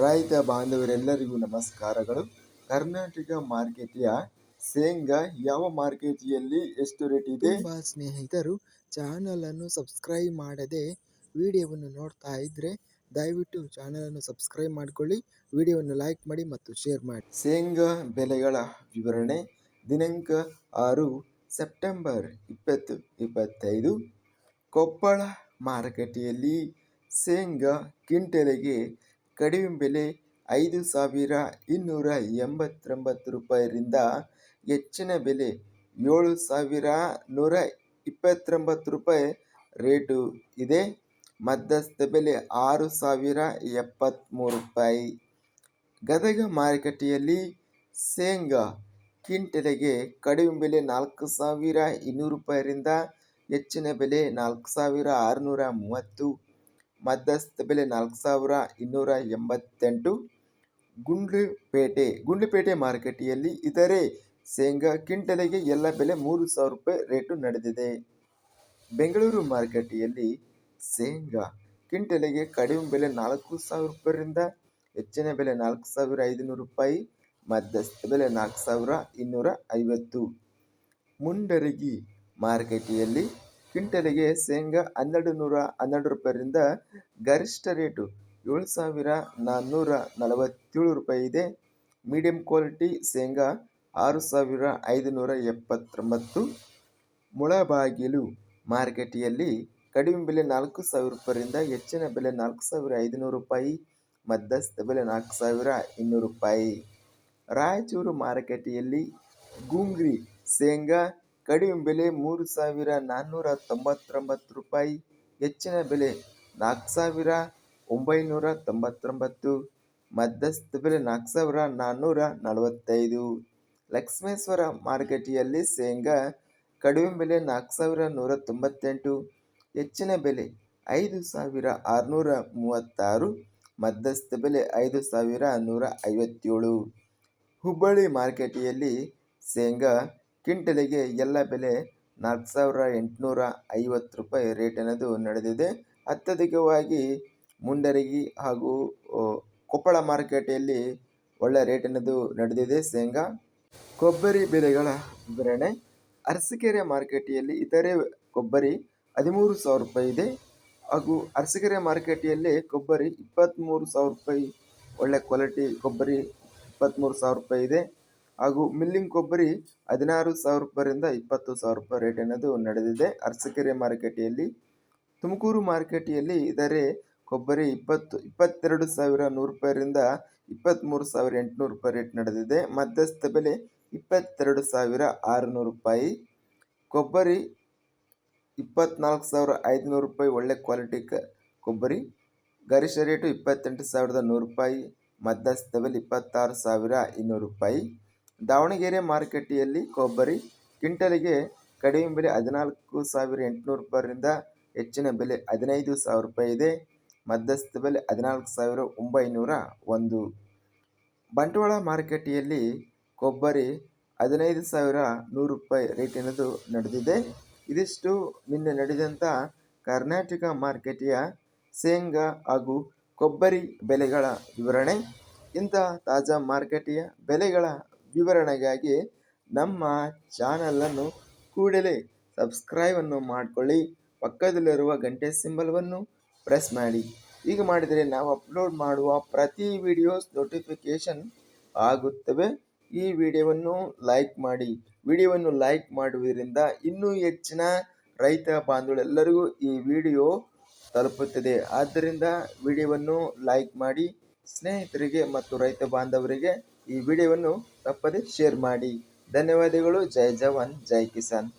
ರೈತ ಬಾಂಧವರೆಲ್ಲರಿಗೂ ನಮಸ್ಕಾರಗಳು. ಕರ್ನಾಟಕ ಮಾರ್ಕೆಟಿಯ ಶೇಂಗಾ ಯಾವ ಮಾರ್ಕೆಟಿಯಲ್ಲಿ ಎಷ್ಟು ರೇಟ್ ಇದೆ? ಸ್ನೇಹಿತರು ಚಾನಲನ್ನು ಸಬ್ಸ್ಕ್ರೈಬ್ ಮಾಡದೆ ವಿಡಿಯೋವನ್ನು ನೋಡ್ತಾ ಇದ್ದರೆ ದಯವಿಟ್ಟು ಚಾನಲನ್ನು ಸಬ್ಸ್ಕ್ರೈಬ್ ಮಾಡಿಕೊಳ್ಳಿ ವಿಡಿಯೋವನ್ನು ಲೈಕ್ ಮಾಡಿ ಮತ್ತು ಶೇರ್ ಮಾಡಿ. ಶೇಂಗಾ ಬೆಲೆಗಳ ವಿವರಣೆ ದಿನಾಂಕ ಆರು ಸೆಪ್ಟೆಂಬರ್ ಇಪ್ಪತ್ತು ಇಪ್ಪತ್ತೈದು. ಕೊಪ್ಪಳ ಮಾರುಕಟ್ಟೆಯಲ್ಲಿ ಶೇಂಗಾ ಕ್ವಿಂಟಲಿಗೆ ಕಡಿಮೆ ಬೆಲೆ ಐದು ಸಾವಿರ ಇನ್ನೂರ ಎಂಬತ್ತೊಂಬತ್ತು ರೂಪಾಯಿರಿಂದ ಹೆಚ್ಚಿನ ಬೆಲೆ ಏಳು ಸಾವಿರ ನೂರ ಇಪ್ಪತ್ತೊಂಬತ್ತು ರೂಪಾಯಿ ರೇಟು ಇದೆ. ಮಧ್ಯಸ್ಥ ಬೆಲೆ ಆರು ಸಾವಿರ ಎಪ್ಪತ್ತ್ಮೂರು ರೂಪಾಯಿ. ಗದಗ ಮಾರುಕಟ್ಟೆಯಲ್ಲಿ ಶೇಂಗಾ ಕ್ವಿಂಟಲಿಗೆ ಕಡಿಮೆ ಬೆಲೆ ನಾಲ್ಕು ಸಾವಿರ ಇನ್ನೂರು ರೂಪಾಯಿರಿಂದ ಹೆಚ್ಚಿನ ಬೆಲೆ ನಾಲ್ಕು ಸಾವಿರ ಆರುನೂರ ಮೂವತ್ತು ಮಧ್ಯಸ್ಥ ಬೆಲೆ ನಾಲ್ಕು ಸಾವಿರ ಇನ್ನೂರ ಎಂಬತ್ತೆಂಟು. ಗುಂಡ್ಲುಪೇಟೆ ಗುಂಡ್ಲುಪೇಟೆ ಮಾರುಕಟ್ಟೆಯಲ್ಲಿ ಇತರೆ ಶೇಂಗಾ ಕ್ವಿಂಟಲಿಗೆ ಎಲ್ಲ ಬೆಲೆ ಮೂರು ಸಾವಿರ ರೂಪಾಯಿ ರೇಟು ನಡೆದಿದೆ. ಬೆಂಗಳೂರು ಮಾರುಕಟ್ಟೆಯಲ್ಲಿ ಶೇಂಗಾ ಕ್ವಿಂಟಲಿಗೆ ಕಡಿಮೆ ಬೆಲೆ ನಾಲ್ಕು ಸಾವಿರ ರೂಪಾಯಿರಿಂದ ಹೆಚ್ಚಿನ ಬೆಲೆ ನಾಲ್ಕು ಸಾವಿರ ಐದುನೂರು ರೂಪಾಯಿ, ಮಧ್ಯಸ್ಥ ಬೆಲೆ ನಾಲ್ಕು ಸಾವಿರ ಇನ್ನೂರ ಐವತ್ತು. ಮುಂಡರಗಿ ಮಾರುಕಟ್ಟೆಯಲ್ಲಿ ಕ್ವಿಂಟಲಿಗೆ ಶೇಂಗಾ ಹನ್ನೆರಡು ನೂರ ಹನ್ನೆರಡು ರೂಪಾಯಿಂದ ಗರಿಷ್ಠ ರೇಟು ಏಳು ಸಾವಿರ ನಾನ್ನೂರ ನಲವತ್ತೇಳು ರೂಪಾಯಿ ಇದೆ. ಮೀಡಿಯಂ ಕ್ವಾಲಿಟಿ ಶೇಂಗಾ ಆರು ಸಾವಿರ ಐದುನೂರ ಎಪ್ಪತ್ತೊಂಬತ್ತು. ಮುಳಬಾಗಿಲು ಮಾರುಕಟ್ಟೆಯಲ್ಲಿ ಕಡಿಮೆ ಬೆಲೆ ನಾಲ್ಕು ಸಾವಿರ ರೂಪಾಯಿಂದ ಹೆಚ್ಚಿನ ಬೆಲೆ ನಾಲ್ಕು ಸಾವಿರ ಐದುನೂರು ರೂಪಾಯಿ, ಮಧ್ಯಸ್ಥ ಬೆಲೆ ನಾಲ್ಕು ಸಾವಿರ ಇನ್ನೂರು ರೂಪಾಯಿ. ರಾಯಚೂರು ಮಾರುಕಟ್ಟೆಯಲ್ಲಿ ಗುಂಗ್ರಿ ಶೇಂಗಾ ಕಡಿಮೆ ಬೆಲೆ ಮೂರು ಸಾವಿರ ನಾನ್ನೂರ ತೊಂಬತ್ತೊಂಬತ್ತು ರೂಪಾಯಿ, ಹೆಚ್ಚಿನ ಬೆಲೆ ನಾಲ್ಕು ಸಾವಿರ ಒಂಬೈನೂರ ತೊಂಬತ್ತೊಂಬತ್ತು, ಮಧ್ಯಸ್ಥ ಬೆಲೆ ನಾಲ್ಕು ಸಾವಿರ ನಾನ್ನೂರ ನಲವತ್ತೈದು. ಲಕ್ಷ್ಮೇಶ್ವರ ಮಾರುಕಟ್ಟೆಯಲ್ಲಿ ಶೇಂಗಾ ಕಡಿಮೆ ಬೆಲೆ ನಾಲ್ಕು ಸಾವಿರ ನೂರ ತೊಂಬತ್ತೆಂಟು, ಹೆಚ್ಚಿನ ಬೆಲೆ ಐದು ಸಾವಿರ ಆರುನೂರ ಮೂವತ್ತಾರು, ಮಧ್ಯಸ್ಥ ಬೆಲೆ ಐದು ಸಾವಿರ ನೂರ ಐವತ್ತೇಳು. ಹುಬ್ಬಳ್ಳಿ ಮಾರುಕಟ್ಟೆಯಲ್ಲಿ ಶೇಂಗಾ ಕ್ವಿಂಟಲಿಗೆ ಎಲ್ಲ ಬೆಲೆ ನಾಲ್ಕು ಸಾವಿರ ಎಂಟುನೂರ ಐವತ್ತು ರೂಪಾಯಿ ರೇಟ್ ಅನ್ನೋದು ನಡೆದಿದೆ. ಅತ್ಯಧಿಕವಾಗಿ ಮುಂಡರಗಿ ಹಾಗೂ ಕೊಪ್ಪಳ ಮಾರುಕಟ್ಟೆಯಲ್ಲಿ ಒಳ್ಳೆ ರೇಟ್ ಅನ್ನೋದು ನಡೆದಿದೆ. ಶೇಂಗಾ, ಕೊಬ್ಬರಿ ಬೆಲೆಗಳ ವಿವರಣೆ. ಅರಸಿಕೆರೆ ಮಾರುಕಟ್ಟೆಯಲ್ಲಿ ಇತರೆ ಕೊಬ್ಬರಿ ಹದಿಮೂರು ಸಾವಿರ ರೂಪಾಯಿ ಇದೆ. ಹಾಗೂ ಅರಸಿಕೆರೆ ಮಾರುಕಟ್ಟೆಯಲ್ಲಿ ಕೊಬ್ಬರಿ ಇಪ್ಪತ್ತ್ಮೂರು ಸಾವಿರ ರೂಪಾಯಿ, ಒಳ್ಳೆ ಕ್ವಾಲಿಟಿ ಕೊಬ್ಬರಿ ಇಪ್ಪತ್ತ್ಮೂರು ಸಾವಿರ ರೂಪಾಯಿ ಇದೆ. ಹಾಗೂ ಮಿಲ್ಲಿಂಗ್ ಕೊಬ್ಬರಿ ಹದಿನಾರು ಸಾವಿರ ರೂಪಾಯಿಂದ ಇಪ್ಪತ್ತು ಸಾವಿರ ರೂಪಾಯಿ ರೇಟ್ ಅನ್ನೋದು ನಡೆದಿದೆ. ಅರಸಕೆರೆ ಮಾರುಕಟ್ಟೆಯಲ್ಲಿ, ತುಮಕೂರು ಮಾರುಕಟ್ಟೆಯಲ್ಲಿ ಇದರೆ ಕೊಬ್ಬರಿ ಇಪ್ಪತ್ತು, ಇಪ್ಪತ್ತೆರಡು ಸಾವಿರ ನೂರು ರೂಪಾಯಿಂದ ಇಪ್ಪತ್ತ್ಮೂರು ಸಾವಿರ ಎಂಟುನೂರು ರೂಪಾಯಿ ರೇಟ್ ನಡೆದಿದೆ. ಮಧ್ಯಸ್ಥ ಬೆಲೆ ಇಪ್ಪತ್ತೆರಡು ಸಾವಿರ ಆರುನೂರು ರೂಪಾಯಿ. ಕೊಬ್ಬರಿ ಇಪ್ಪತ್ತ್ನಾಲ್ಕು ಸಾವಿರ ಐದುನೂರು ರೂಪಾಯಿ ಒಳ್ಳೆ ಕ್ವಾಲಿಟಿ ಕ, ಕೊಬ್ಬರಿ. ಗರಿಷ್ಠ ರೇಟು ಇಪ್ಪತ್ತೆಂಟು ಸಾವಿರದ ನೂರು ರೂಪಾಯಿ. ಮಧ್ಯಸ್ಥ ಬೆಲೆ ಇಪ್ಪತ್ತಾರು ಸಾವಿರ ಇನ್ನೂರು ರೂಪಾಯಿ. ದಾವಣಗೆರೆ ಮಾರುಕಟ್ಟೆಯಲ್ಲಿ ಕೊಬ್ಬರಿ ಕ್ವಿಂಟಲಿಗೆ ಕಡಿಮೆ ಬೆಲೆ ಹದಿನಾಲ್ಕು ಸಾವಿರ ಎಂಟುನೂರು ರೂಪಾಯಿಂದ ಹೆಚ್ಚಿನ ಬೆಲೆ ಹದಿನೈದು ಸಾವಿರ ರೂಪಾಯಿ ಇದೆ. ಮಧ್ಯಸ್ಥ ಬೆಲೆ ಹದಿನಾಲ್ಕು ಸಾವಿರ ಒಂಬೈನೂರ ಒಂದು. ಬಂಟ್ವಾಳ ಮಾರುಕಟ್ಟೆಯಲ್ಲಿ ಕೊಬ್ಬರಿ ಹದಿನೈದು ಸಾವಿರ ನೂರು ರೂಪಾಯಿ ರೇಟ್ ಎನ್ನುವುದು ನಡೆದಿದೆ. ಇದಿಷ್ಟು ನಿನ್ನೆ ನಡೆದಂಥ ಕರ್ನಾಟಕ ಮಾರ್ಕೆಟಿಯ ಶೇಂಗಾ ಹಾಗೂ ಕೊಬ್ಬರಿ ಬೆಲೆಗಳ ವಿವರಣೆ. ಇಂಥ ತಾಜಾ ಮಾರ್ಕೆಟಿಯ ಬೆಲೆಗಳ ವಿವರಣೆಗಾಗಿ ನಮ್ಮ ಚಾನಲನ್ನು ಕೂಡಲೇ ಸಬ್ಸ್ಕ್ರೈಬನ್ನು ಮಾಡಿಕೊಳ್ಳಿ. ಪಕ್ಕದಲ್ಲಿರುವ ಗಂಟೆ ಸಿಂಬಲ್ವನ್ನು ಪ್ರೆಸ್ ಮಾಡಿ. ಈಗ ಮಾಡಿದರೆ ನಾವು ಅಪ್ಲೋಡ್ ಮಾಡುವ ಪ್ರತಿ ವಿಡಿಯೋಸ್ ನೋಟಿಫಿಕೇಷನ್ ಆಗುತ್ತವೆ. ಈ ವಿಡಿಯೋವನ್ನು ಲೈಕ್ ಮಾಡಿ. ವಿಡಿಯೋವನ್ನು ಲೈಕ್ ಮಾಡುವುದರಿಂದ ಇನ್ನೂ ಹೆಚ್ಚಿನ ರೈತ ಬಾಂಧವರೆಲ್ಲರಿಗೂ ಈ ವಿಡಿಯೋ ತಲುಪುತ್ತದೆ. ಆದ್ದರಿಂದ ವಿಡಿಯೋವನ್ನು ಲೈಕ್ ಮಾಡಿ. ಸ್ನೇಹಿತರಿಗೆ ಮತ್ತು ರೈತ ಬಾಂಧವರಿಗೆ ಈ ವಿಡಿಯೋವನ್ನು ತಪ್ಪದೆ ಶೇರ್ ಮಾಡಿ. ಧನ್ಯವಾದಗಳು. ಜೈ ಜವಾನ್ ಜೈ ಕಿಸಾನ್.